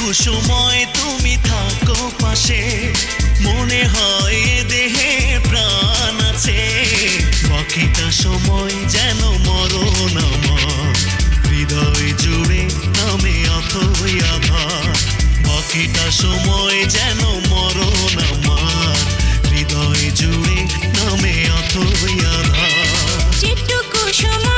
সময়, তুমি থাকো পাশে। মনে হয় দেহে প্রাণ আছে। বাকিটা সময় যেন মরণ আমার। হৃদয় জুড়ে নামে অথই আভার। বাকিটা সময় যেন মরণ আমার। হৃদয় জুড়ে নামে অথই আভার। সময়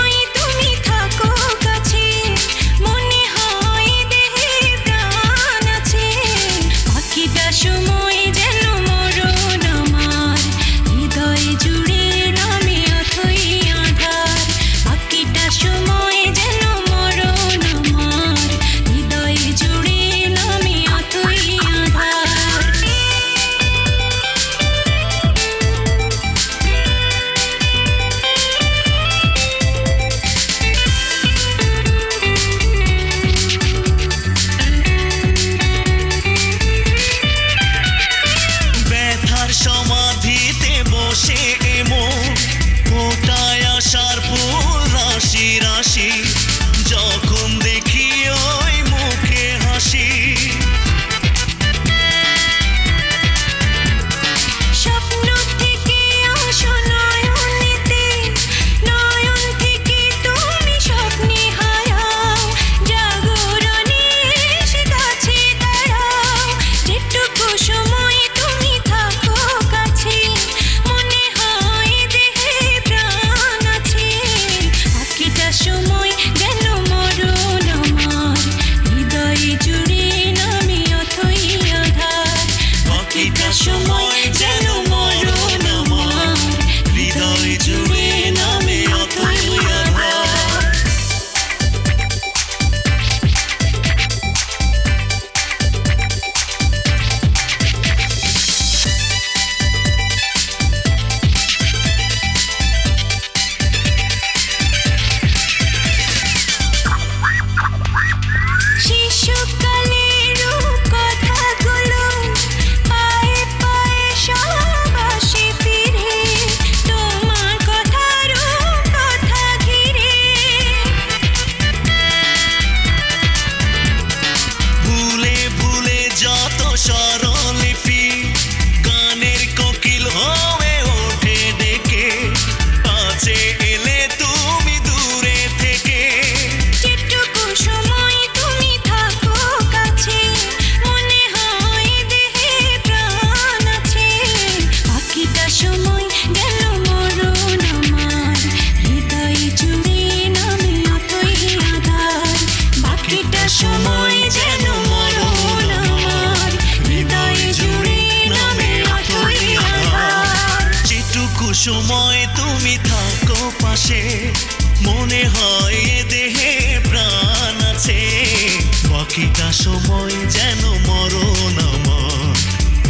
সময় যেন মরণ আমার।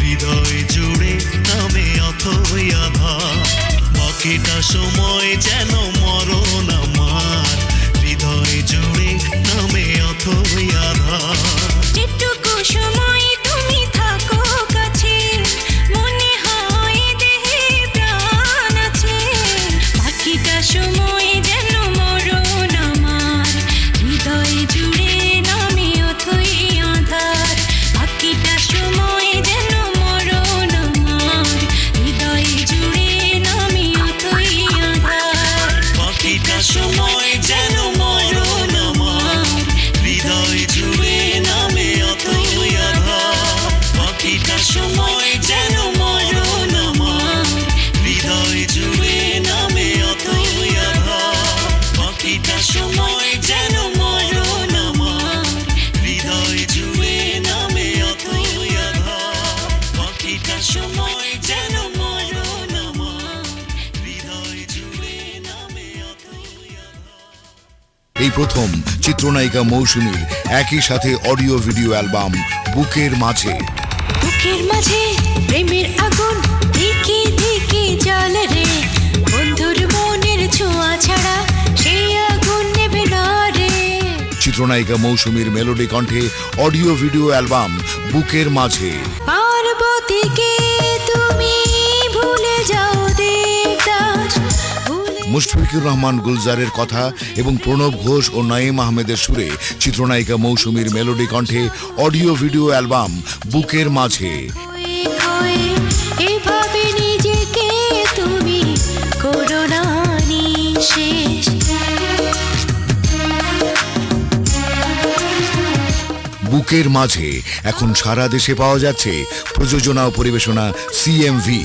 হৃদয় জুড়ে নামে অথই আধার। বাকিটা সময় যেন মরণ আমার। হৃদয় জুড়ে নামে অথই আধার। যেটুকু সময় সময় যেন প্রথম চিত্রনায়িকা মৌসুমীর একই সাথে অডিও ভিডিও অ্যালবাম বুকের মাঝে। বুকের মাঝে প্রেমের আগুন ধিকে ধিকে জল রে। বন্ধুর মনের ছোঁয়া ছাড়া সেই আগুন নেবে না রে। চিত্রনায়িকা মৌসুমীর মেলোডি কণ্ঠে অডিও ভিডিও অ্যালবাম বুকের মাঝে। মুশফিকুর রহমান গুলজারের কথা এবং প্রণব ঘোষ ও নাইম আহমেদের সুরে চিত্রনায়িকা মৌসুমীর মেলোডি কণ্ঠে অডিও ভিডিও অ্যালবাম বুকের মাঝে। বুকের মাঝে এখন সারা দেশে পাওয়া যাচ্ছে প্রযোজনা ও পরিবেশনা সিএমভি।